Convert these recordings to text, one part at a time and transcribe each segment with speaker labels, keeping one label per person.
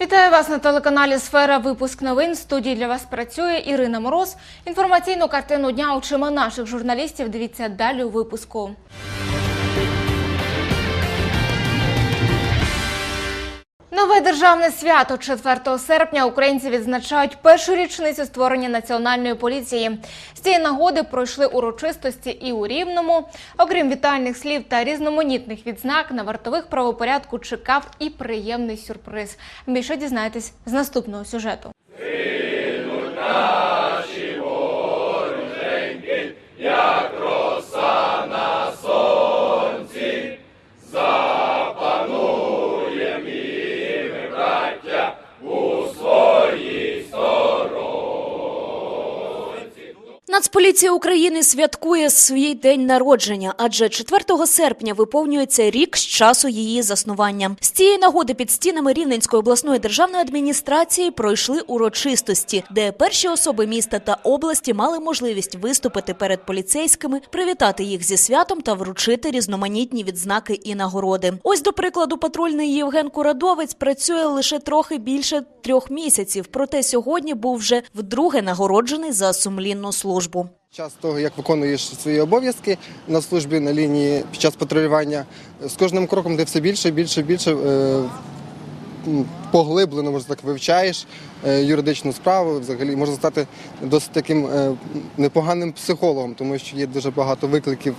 Speaker 1: Вітаю вас на телеканалі Сфера. Випуск новин. В студії для вас працює Ірина Мороз. Інформаційну картину дня очима наших журналістів. Дивіться далі у випуску. Нове державне свято 4 серпня українці відзначають першу річницю створення національної поліції. З цієї нагоди пройшли урочистості і у Рівному. Окрім вітальних слів та різноманітних відзнак, на вартових правопорядку чекав і приємний сюрприз. Більше дізнаєтесь з наступного сюжету.
Speaker 2: Нацполіція України святкує свій день народження, адже 4 серпня виповнюється рік з часу її заснування. З цієї нагоди під стінами Рівненської обласної державної адміністрації пройшли урочистості, де перші особи міста та області мали можливість виступити перед поліцейськими, привітати їх зі святом та вручити різноманітні відзнаки і нагороди. Ось, до прикладу, патрульний Євген Курадовець працює лише трохи більше трьох місяців. Проте сьогодні був вже вдруге нагороджений за сумлінну службу.
Speaker 3: Час того, як виконуєш свої обов'язки на службі на лінії під час патрулювання, з кожним кроком ти все більше, більше, більше е, поглиблено, можна так, вивчаєш е, юридичну справу. Взагалі можна стати досить таким е, непоганим психологом, тому що є дуже багато викликів,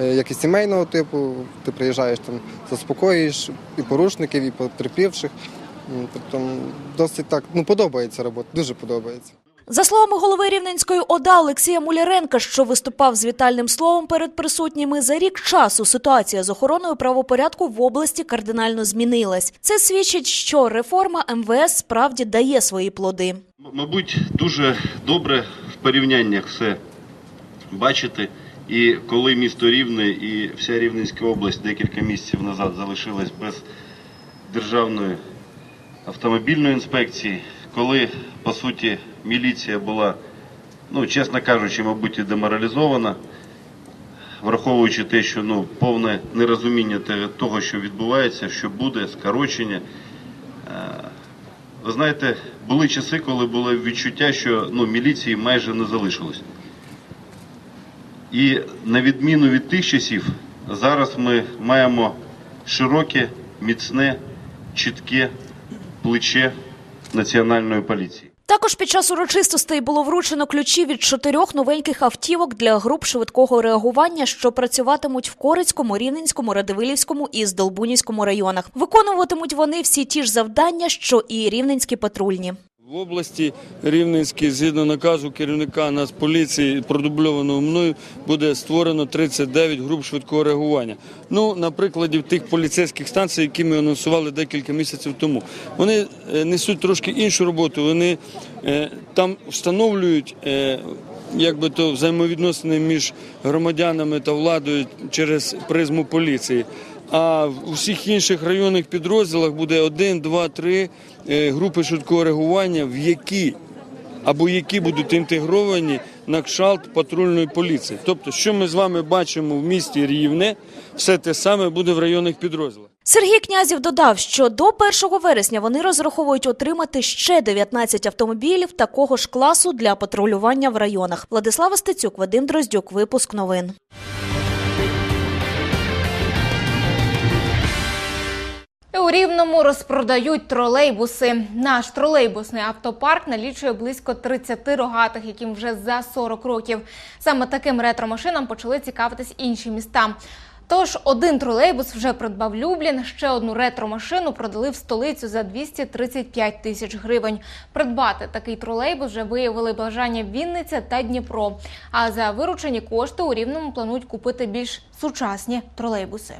Speaker 3: е, як і сімейного типу. Ти приїжджаєш там, заспокоюєш і порушників, і потерпівших. Тобто досить так ну подобається робота, дуже подобається.
Speaker 2: За словами голови Рівненської ОДА Олексія Муляренка, що виступав з вітальним словом перед присутніми, за рік часу ситуація з охороною правопорядку в області кардинально змінилась. Це свідчить, що реформа МВС справді дає свої плоди.
Speaker 4: Мабуть, дуже добре в порівняннях все бачити. І коли місто Рівне і вся Рівненська область декілька місяців назад залишилась без державної автомобільної інспекції, коли по суті міліція була, ну чесно кажучи, мабуть, і деморалізована, враховуючи те, що ну повне нерозуміння того, що відбувається, що буде, скорочення. Ви знаєте, були часи, коли було відчуття, що ну, міліції майже не залишилось. І на відміну від тих часів, зараз ми маємо широке, міцне, чітке плече національної поліції.
Speaker 2: Також під час урочистостей було вручено ключі від чотирьох новеньких автівок для груп швидкого реагування, що працюватимуть в Корицькому, Рівненському, Радивилівському і Здолбунівському районах. Виконуватимуть вони всі ті ж завдання, що і рівненські патрульні.
Speaker 5: В області Рівненській, згідно наказу керівника Нацполіції, продубльованого мною, буде створено 39 груп швидкого реагування. Ну, на прикладі тих поліцейських станцій, які ми анонсували декілька місяців тому. Вони е, несуть трошки іншу роботу. Вони е, там встановлюють. е, Якби то взаємовідносини між громадянами та владою через призму поліції. А в усіх інших районних підрозділах буде один, два, три е, групи швидкого реагування, в які або які будуть інтегровані на кшалт патрульної поліції. Тобто, що ми з вами бачимо в місті Рівне, все те саме буде в районних підрозділах.
Speaker 2: Сергій Князів додав, що до 1 вересня вони розраховують отримати ще 19 автомобілів такого ж класу для патрулювання в районах. Владислава Стецюк, Вадим Дроздюк, випуск новин.
Speaker 1: У Рівному розпродають тролейбуси. Наш тролейбусний автопарк налічує близько 30 рогатих, яким вже за 40 років. Саме таким ретромашинам почали цікавитись інші міста. Тож один тролейбус вже придбав Люблін, ще одну ретромашину продали в столицю за 235 тисяч гривень. Придбати такий тролейбус вже виявили бажання Вінниця та Дніпро. А за виручені кошти у Рівному планують купити більш сучасні тролейбуси.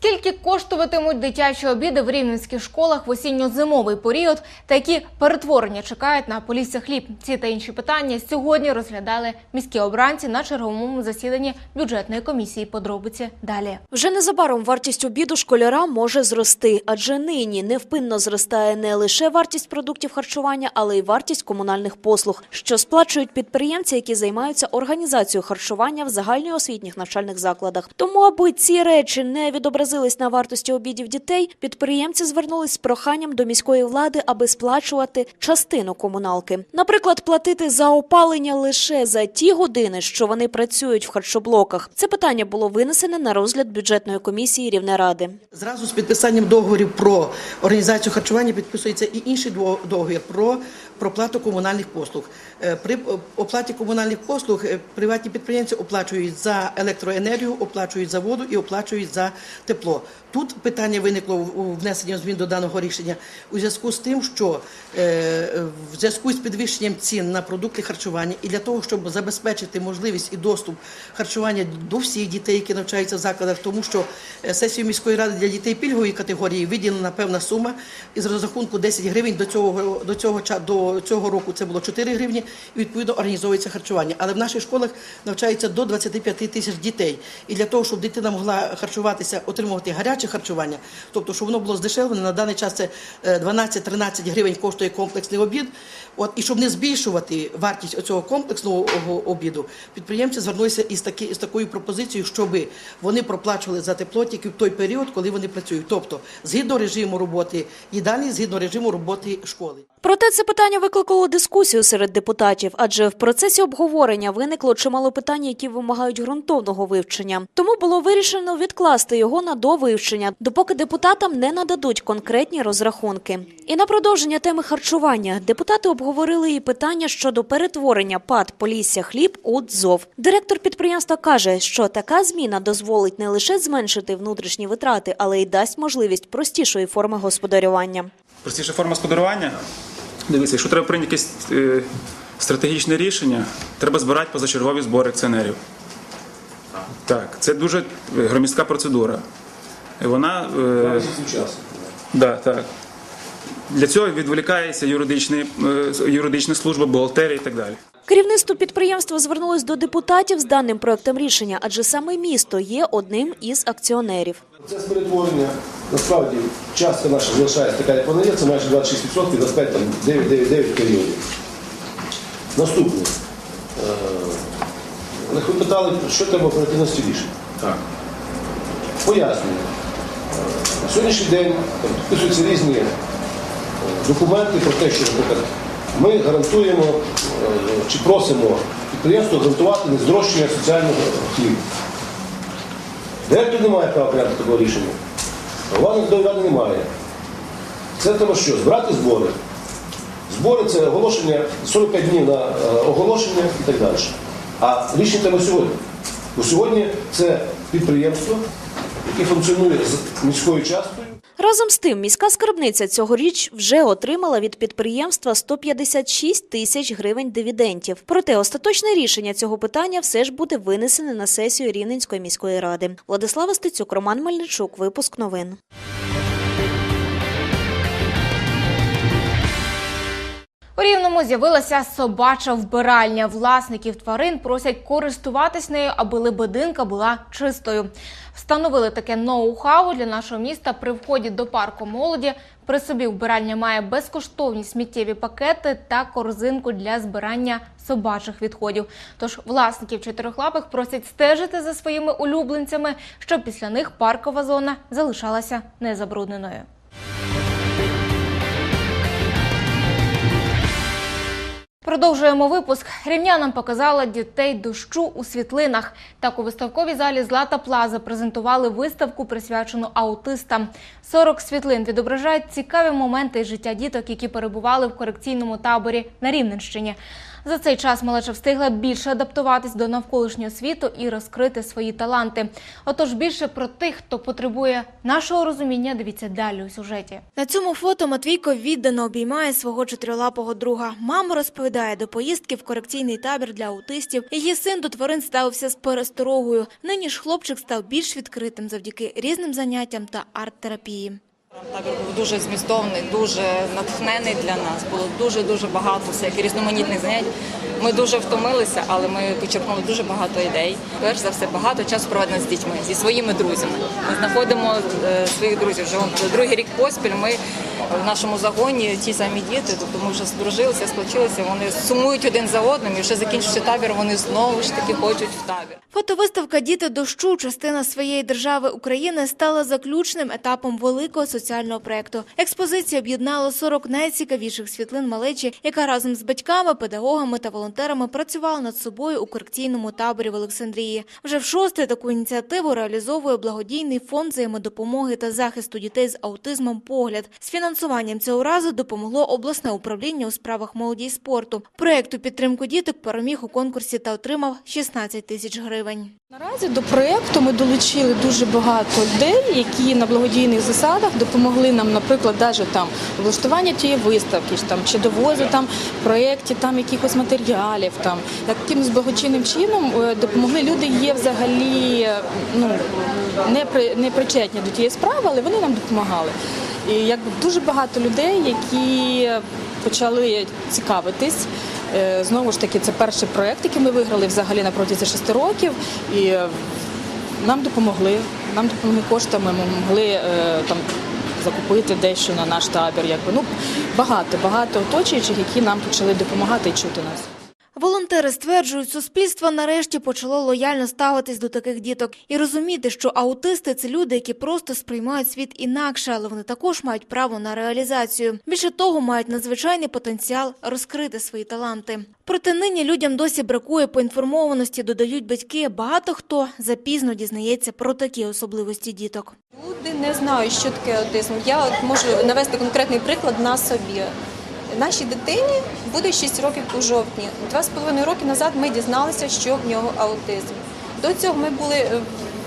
Speaker 1: Скільки коштуватимуть дитячі обіди в рівненських школах в осінньо-зимовий період та які перетворення чекають на полісся хліб? Ці та інші питання сьогодні розглядали міські обранці на черговому засіданні бюджетної комісії. Подробиці далі.
Speaker 2: Вже незабаром вартість обіду школяра може зрости, адже нині невпинно зростає не лише вартість продуктів харчування, але й вартість комунальних послуг, що сплачують підприємці, які займаються організацією харчування в загальноосвітніх навчальних закладах. Тому, аби ці речі не відобразились на вартості обідів дітей, підприємці звернулись з проханням до міської влади, аби сплачувати частину комуналки. Наприклад, платити за опалення лише за ті години, що вони працюють в харчоблоках. Це питання було винесене на розгляд бюджетної комісії Рівнеради.
Speaker 6: Зразу з підписанням договорів про організацію харчування підписується і інший договір про проплату комунальних послуг. Е, При е, оплаті комунальних послуг е, приватні підприємці оплачують за електроенергію, оплачують за воду і оплачують за тепло. Тут питання виникло у внесенні змін до даного рішення у зв'язку з тим, що в зв'язку з підвищенням цін на продукти харчування і для того, щоб забезпечити можливість і доступ харчування до всіх дітей, які навчаються в закладах, тому що сесією міської ради для дітей пільгової категорії виділена певна сума із розрахунку 10 гривень до цього до цього ча- цього року це було 4 гривні, і відповідно організовується харчування. Але в наших школах навчається до 25 тисяч дітей. І для того, щоб дитина могла харчуватися, отримувати гаряче харчування, тобто, щоб воно було здешевлене, на даний час це е, 12-13 гривень коштує комплексний обід. От і щоб не збільшувати вартість оцього комплексного обіду, підприємці звернулися із такі із такою пропозицією, щоб вони проплачували за тепло тільки в той період, коли вони працюють, тобто згідно режиму роботи їдальні, згідно режиму роботи школи.
Speaker 2: Проте це питання викликало дискусію серед депутатів, адже в процесі обговорення виникло чимало питань, які вимагають ґрунтовного вивчення. Тому було вирішено відкласти його на довивчення, допоки депутатам не нададуть конкретні розрахунки. І на продовження теми харчування депутати обговорили і питання щодо перетворення ПАД Полісся хліб у ДЗОВ. Директор підприємства каже, що така зміна дозволить не лише зменшити внутрішні витрати, але й дасть можливість простішої форми господарювання.
Speaker 7: Простіша форма господарювання. Дивіться, якщо треба прийняти якесь е, стратегічне рішення, треба збирати позачергові збори акціонерів. Так, це дуже е, громіздка процедура. Вона. Е, да, так. Для цього відволікається юридичні, е, юридична служба, бухгалтерія і так далі.
Speaker 2: Керівництво підприємства звернулось до депутатів з даним проектом рішення, адже саме місто є одним із акціонерів.
Speaker 8: Процес перетворення насправді частка наша залишається така, як вона є, це майже 26%, 25, там 9,99 періодів. Наступне. Е, Ви питали, що треба оперативності рішень. Так. Пояснюю. Е, На сьогоднішній день підписуються різні е, документи про те, що, наприклад, ми гарантуємо чи просимо підприємство гарантувати нездорожчання соціального хлібу. Директор не має права прийняти такого рішення. Влади до немає. Це треба що? Збирати збори. Збори це оголошення 45 днів на е, оголошення і так далі. А рішення треба сьогодні. Бо сьогодні це підприємство, яке функціонує з міською часткою.
Speaker 2: Разом з тим, міська скарбниця цьогоріч вже отримала від підприємства 156 тисяч гривень дивідендів. Проте остаточне рішення цього питання все ж буде винесене на сесію Рівненської міської ради. Владислава Стецюк, Роман Мельничук. Випуск новин.
Speaker 1: У Рівному з'явилася собача вбиральня. Власників тварин просять користуватись нею, аби лебединка була чистою. Встановили таке ноу-хау для нашого міста при вході до парку молоді. При собі вбиральня має безкоштовні сміттєві пакети та корзинку для збирання собачих відходів. Тож власників чотирьохлапих просять стежити за своїми улюбленцями, щоб після них паркова зона залишалася незабрудненою. Продовжуємо випуск. Рівнянам показала дітей дощу у світлинах. Так у виставковій залі Злата Плаза презентували виставку, присвячену аутистам. 40 світлин відображають цікаві моменти життя діток, які перебували в корекційному таборі на Рівненщині. За цей час малеча встигла більше адаптуватись до навколишнього світу і розкрити свої таланти. Отож, більше про тих, хто потребує нашого розуміння, дивіться далі у сюжеті. На цьому фото Матвійко віддано обіймає свого чотирилапого друга. Мама розповідає. до поїздки в корекційний табір для аутистів її син до тварин ставився з пересторогою. Нині ж хлопчик став більш відкритим завдяки різним заняттям та арт-терапії.
Speaker 9: Табір був дуже змістовний, дуже натхнений для нас. Було дуже дуже багато всяких різноманітних занять. Ми дуже втомилися, але ми почерпнули дуже багато ідей. Перш за все, багато часу проведено з дітьми, зі своїми друзями. Ми знаходимо е, своїх друзів. Вже другий рік поспіль. Ми в нашому загоні ті самі діти, тобто ми вже здружилися, сплочилися. Вони сумують один за одним. І вже закінчивши табір, вони знову ж таки хочуть в табір.
Speaker 1: Фотовиставка Діти дощу, частина своєї держави України, стала заключним етапом великого соціального проекту. Експозиція об'єднала 40 найцікавіших світлин малечі, яка разом з батьками, педагогами та волонтерами працювала над собою у корекційному таборі в Олександрії. Вже в шосте таку ініціативу реалізовує благодійний фонд взаємодопомоги та захисту дітей з аутизмом «Погляд». З фінансуванням цього разу допомогло обласне управління у справах молоді і спорту. Проект у підтримку діток переміг у конкурсі та отримав 16 тисяч гривень.
Speaker 10: Наразі до проєкту ми долучили дуже багато людей, які на благодійних засадах допомогли нам, наприклад, навіть там влаштування тієї виставки, там чи довозу там проєктів, там якихось матеріалів, там якимось благочинним чином е, допомогли. Люди є взагалі е, ну не при не причетні до тієї справи, але вони нам допомагали. І якби дуже багато людей, які почали цікавитись. Е, Знову ж таки, це перший проєкт, який ми виграли взагалі на протязі шести років. І нам допомогли. Нам допомогли коштами. Ми могли там закупити дещо на наш табір. Якби ну багато, багато оточуючих, які нам почали допомагати і чути нас.
Speaker 1: Волонтери стверджують, суспільство нарешті почало лояльно ставитись до таких діток і розуміти, що аутисти це люди, які просто сприймають світ інакше, але вони також мають право на реалізацію. Більше того, мають надзвичайний потенціал розкрити свої таланти. Проте нині людям досі бракує поінформованості, додають батьки. Багато хто запізно дізнається про такі особливості діток.
Speaker 11: Люди не знають, що таке аутизм. Я от можу навести конкретний приклад на собі. Нашій дитині буде 6 років у жовтні. Два з половиною роки назад ми дізналися, що в нього аутизм. До цього ми були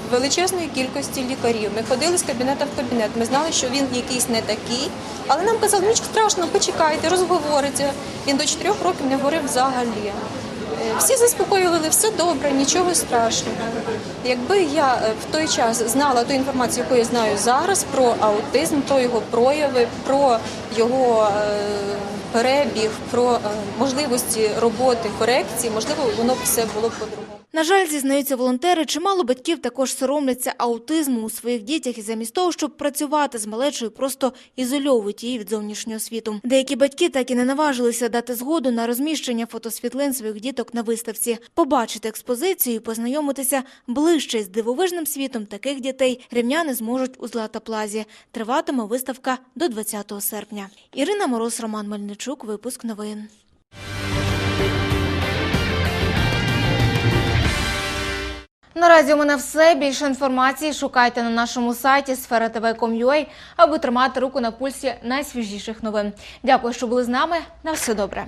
Speaker 11: в величезної кількості лікарів. Ми ходили з кабінету в кабінет. Ми знали, що він якийсь не такий, але нам казали, нічого страшного, почекайте, розговориться. Він до 4 років не говорив взагалі. Всі заспокоювали, все добре, нічого страшного. Якби я е, в той час знала ту інформацію, яку я знаю зараз про аутизм, про його прояви, про його е, перебіг, про е, можливості роботи, корекції, можливо, воно б все було по-другому.
Speaker 1: На жаль, зізнаються волонтери, чимало батьків також соромляться аутизму у своїх дітях і замість того, щоб працювати з малечою, просто ізольовують її від зовнішнього світу. Деякі батьки так і не наважилися дати згоду на розміщення фотосвітлин своїх діток на виставці. Побачити експозицію і познайомитися ближче з дивовижним світом таких дітей рівняни зможуть у Златоплазі. Триватиме виставка до 20 серпня. Ірина Мороз, Роман Мельничук, випуск новин. Наразі у мене все. Більше інформації шукайте на нашому сайті sfera.tv.com.ua, аби тримати руку на пульсі найсвіжіших новин. Дякую, що були з нами. На все добре.